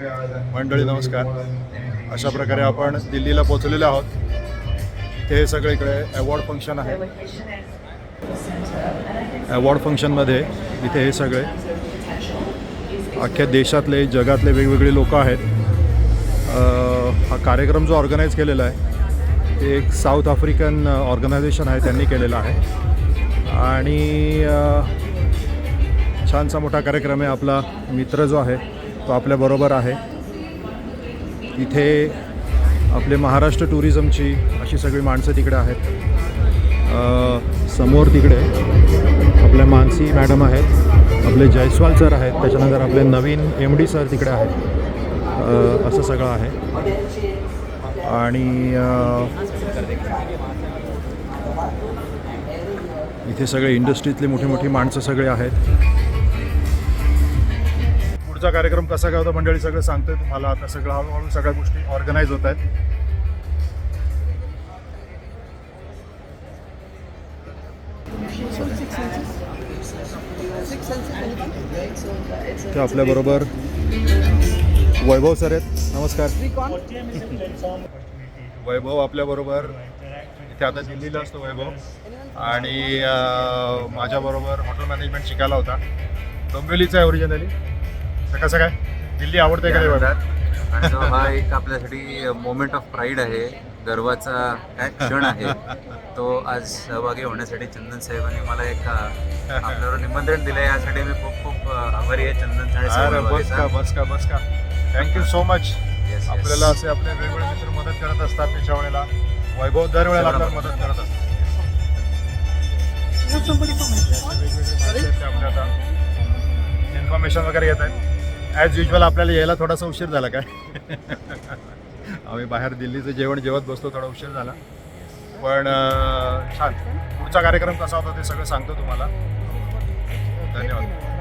मंडळी नमस्कार. अशा प्रकारे आपण दिल्लीला पोचलेलो आहोत. इथे हे सगळे इकडे अवॉर्ड फंक्शन आहे. अवॉर्ड फंक्शनमध्ये इथे हे सगळे अख्ख्या देशातले जगातले वेगवेगळे लोक आहेत. हा कार्यक्रम जो ऑर्गनाईज केलेला आहे ते एक साऊथ आफ्रिकन ऑर्गनायझेशन आहे त्यांनी केलेला आहे. आणि छानसा मोठा कार्यक्रम आहे. आपला मित्र जो आहे तो आपल्याबरोबर आहे. इथे आपले महाराष्ट्र टुरिझमची अशी सगळी माणसं तिकडे आहेत. समोर तिकडे आपल्या मानसी मॅडम आहेत. आपले जयस्वाल सर आहेत. त्याच्यानंतर आपले नवीन एम डी सर तिकडे आहेत. असं सगळं आहे. आणि इथे सगळे इंडस्ट्रीतले मोठी मोठी माणसं सगळे आहेत. पुढचा कार्यक्रम कसा काय होता मंडळी? सगळं सांगतोय तुम्हाला. आता सगळं हळूहळू सगळ्या गोष्टी ऑर्गनाईज होत आहेत. ते आपल्याबरोबर वैभव सर आहेत. नमस्कार. वैभव आपल्याबरोबर इथे आता दिल्लीला असतो वैभव. आणि माझ्याबरोबर हॉटेल मॅनेजमेंट शिकायला होता. डोंबिवलीचा आहे ओरिजिनली तर कसं काय? दिल्ली आवडते का? आणि जो हा एक आपल्यासाठी मोमेंट ऑफ प्राईड आहे गर्वाचा काय क्षण आहे तो आज सहभागी होण्यासाठी चंदन साहेबांनी मला एक आपल्यावर निमंत्रण दिलं यासाठी मी खूप खूप आभारी आहे चंदन साहेब अरे बस का बस का बस का. Thank you so much Yes, yes. आपल्याला असे आपले वेगवेगळे मित्र मदत करत असतात त्याच्या वेळेला वैभव दरवेळेला आपल्याला मदत करत असतात. असे वेगवेगळे आपल्या आता. इन्फॉर्मेशन वगैरे घेत आहेत. ॲज युजल आपल्याला यायला थोडासा उशीर झाला काय? आम्ही बाहेर दिल्लीचं जेवण जेवत बसतो थोडा उशीर झाला. पण छान. पुढचा कार्यक्रम कसा होता ते सगळं सांगतो तुम्हाला. धन्यवाद.